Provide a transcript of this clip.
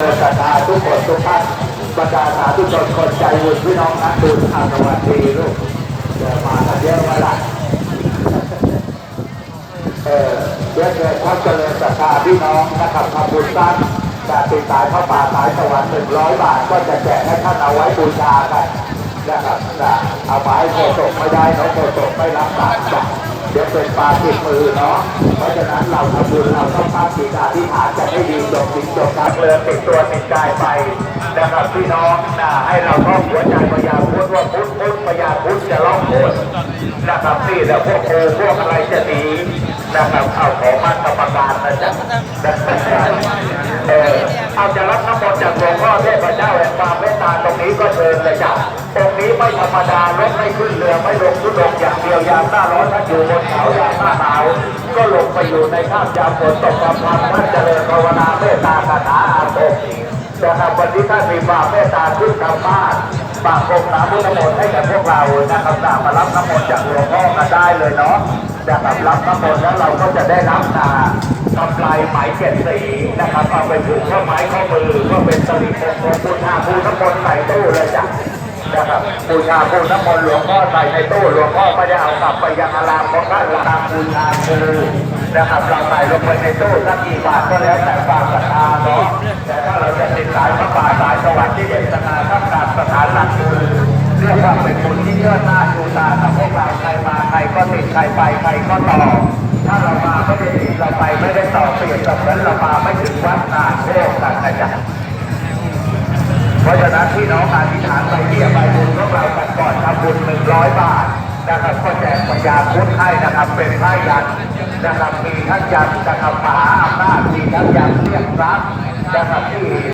ศรัทธาทุกคนทุกท่านบรรดาสาธุชนคนใจบุญพี่น้องนักบุญอาสวัสดีลูกเดี๋ยวมากันเยอะมาละเออเดี๋ยวเกิดพระเจริญศรัทธาพี่น้องนะครับทำบุญสร้างการติดสายพระป่าสายสวรรค์หนึ่งร้อยบาทก็จะแจกให้ท่านเอาไว้บูชากันนะครับนะเอาไปโคศกไม่ได้เนาะโคศกไม่รับบา ปาติดมือเนาะ เพราะฉะนั้นเราทำบุญเราต้องตั้งจิตอธิษฐานจะให้ดีจบสิ่งจบการเลือติดตัวติดกายไปนะครับพี่น้องนะให้เราต้องหัวใจพยาพุทธว่าพุทธพุทธพยาพุทธจะร้องพุทธนะครับพี่แหละพวกครูพวกอะไรจะหนีนะครับเอาของมันกรระการนะจ๊ะ เออเอาจะรับน้ำมนต์จากหลวงพ่อเทพเจ้าแห่งความเมตตาตรงนี้ก็เชิญเลยจ้ะตรงนี้ไม่ธรรมดารถไม่ขึ้นเรือไม่ลงทุดงอย่างเดียวยามหน้าร้อนท่านอยู่บนเขายามหน้าหนาวก็ลงไปอยู่ในข้ามยามฝนตกความพันท่านเจริญภาวนาเมตตาคาถาอาภพนะครับวันนี้ท่านมีความเมตตาขึ้นธรรมาสฝากคงน้ำพุทธมนต์ให้กับพวกเรานะครับสามมารับน้ำมนต์จากหลวงพ่อกันได้เลยเนาะนะครับรับน้ำมนต์แล้วเราก็จะได้รับนา เจ็ดสีนะครับเอาไปผูกข้อไม้ข้อมือก็เป็นสิริมงคลบูชาภูน้ำมนต์ใส่ตู้เลยจ้ะนะครับบูชาภูน้ำมนต์หลวงพ่อใส่ในตู้หลวงพ่อไม่ได้เอากลับไปยังอารามของท่านละตามบูชาคือนะครับเราใส่ลงไปในตู้สักกี่บาทก็แล้วแต่ความศรัทธาเนาะแต่ถ้าเราจะติดสายพระป่าสายสวรรค์ที่เด่นสง่าท่ากางสถานหลักบุญเรียกว่าเป็นบุญที่เลิศหน้าชูตากับพวกเราใครมาใครก็ติดใครไปใครก็ต่อถ้าเรามาไม่ได้ ไปไม่ได้ต่อเปลี่ยนกับนั้นเรามาไม่ถึงวัดนานโลกกันนะจ๊ะเพราะฉะนั้นพี่น้องอธิษฐานไปเที่อบไปบุญของเรากันก่อนทำบุญหนึ่งร้อยบาทนะครับก็แจกปัญญาพุทธให้นะครับเป็นไพ่ยันนะครับมีทั้งยันนะครับมหาอำนาจมีทั้งยันเรียกรับนะครับที่